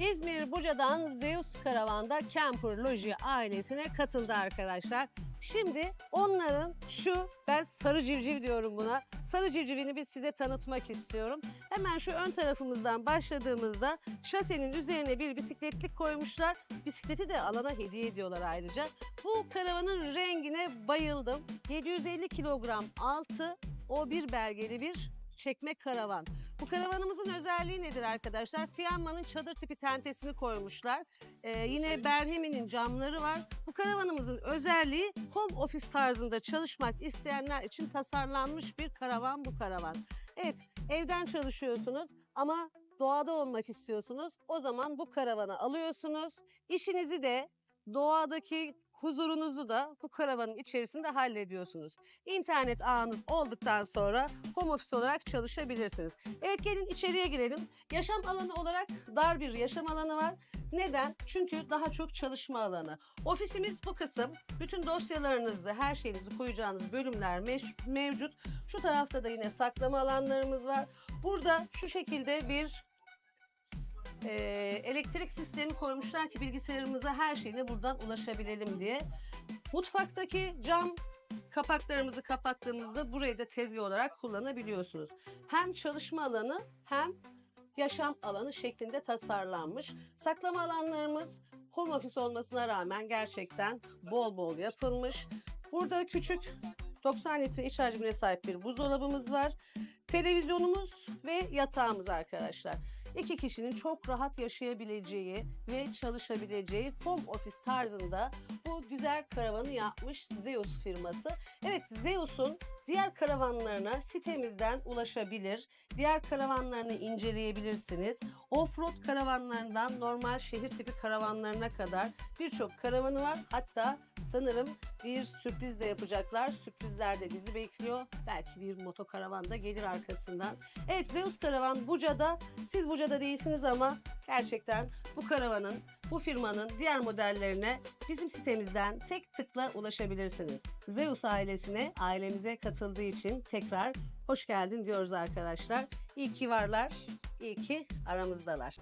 İzmir Buca'dan Zeus Karavan'da Camper Loji ailesine katıldı arkadaşlar. Şimdi onların şu, ben sarı civciv diyorum buna, sarı civcivini biz size tanıtmak istiyorum. Hemen şu ön tarafımızdan başladığımızda şasenin üzerine bir bisikletlik koymuşlar. Bisikleti de alana hediye ediyorlar ayrıca. Bu karavanın rengine bayıldım. 750 kilogram altı, o bir belgeli bir çekme karavan. Bu karavanımızın özelliği nedir arkadaşlar? Fiyanma'nın çadır tipi tentesini koymuşlar. Ee, yine Berhemi'nin camları var. Bu karavanımızın özelliği home office tarzında çalışmak isteyenler için tasarlanmış bir karavan bu karavan. Evet evden çalışıyorsunuz ama doğada olmak istiyorsunuz. O zaman bu karavanı alıyorsunuz. İşinizi de doğadaki huzurunuzu da bu karavanın içerisinde hallediyorsunuz. İnternet ağınız olduktan sonra home office olarak çalışabilirsiniz. Evet gelin içeriye girelim. Yaşam alanı olarak dar bir yaşam alanı var. Neden? Çünkü daha çok çalışma alanı. Ofisimiz bu kısım. Bütün dosyalarınızı, her şeyinizi koyacağınız bölümler mevcut. Şu tarafta da yine saklama alanlarımız var. Burada şu şekilde bir e, elektrik sistemi koymuşlar ki bilgisayarımıza her şeyine buradan ulaşabilelim diye. Mutfaktaki cam kapaklarımızı kapattığımızda burayı da tezgah olarak kullanabiliyorsunuz. Hem çalışma alanı hem yaşam alanı şeklinde tasarlanmış. Saklama alanlarımız home office olmasına rağmen gerçekten bol bol yapılmış. Burada küçük 90 litre iç hacmine sahip bir buzdolabımız var. Televizyonumuz ve yatağımız arkadaşlar. İki kişinin çok rahat yaşayabileceği ve çalışabileceği home office tarzında bu güzel karavanı yapmış Zeus firması. Evet Zeus'un diğer karavanlarına sitemizden ulaşabilir. Diğer karavanlarını inceleyebilirsiniz. Offroad karavanlarından normal şehir tipi karavanlarına kadar birçok karavanı var. Hatta sanırım bir sürpriz de yapacaklar. Sürprizler de bizi bekliyor. Belki bir moto karavan da gelir arkasından. Evet Zeus Karavan Buca'da. Siz Buca'da değilsiniz ama gerçekten bu karavanın, bu firmanın diğer modellerine bizim sitemizden tek tıkla ulaşabilirsiniz. Zeus ailesine, ailemize katıldığı için tekrar hoş geldin diyoruz arkadaşlar. İyi ki varlar, iyi ki aramızdalar.